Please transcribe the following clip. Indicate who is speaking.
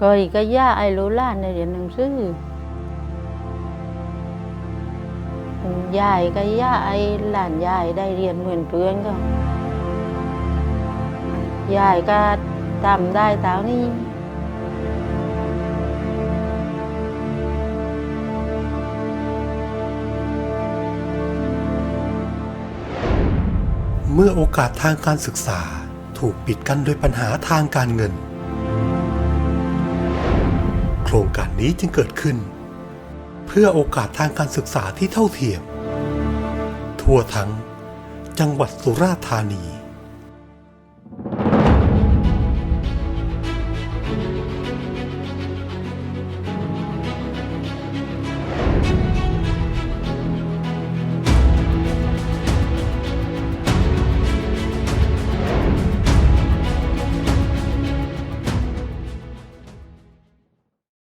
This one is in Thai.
Speaker 1: ก็อีกก็ย่าไอ้รู้ล้านในเรียนหนังสือยายก็ย่าไอ้หลานยายได้เรียนเหมือนเพื่อนก็ยายก็ทำได้ตานี้
Speaker 2: เมื่อโอกาสทางการศึกษาถูกปิดกั้นด้วยปัญหาทางการเงิน โครงการนี้จึงเกิดขึ้น เพื่อโอกาสทางการศึกษาที่เท่าเทียม ทั่วทั้งจังหวัดสุราษฎร์ธานี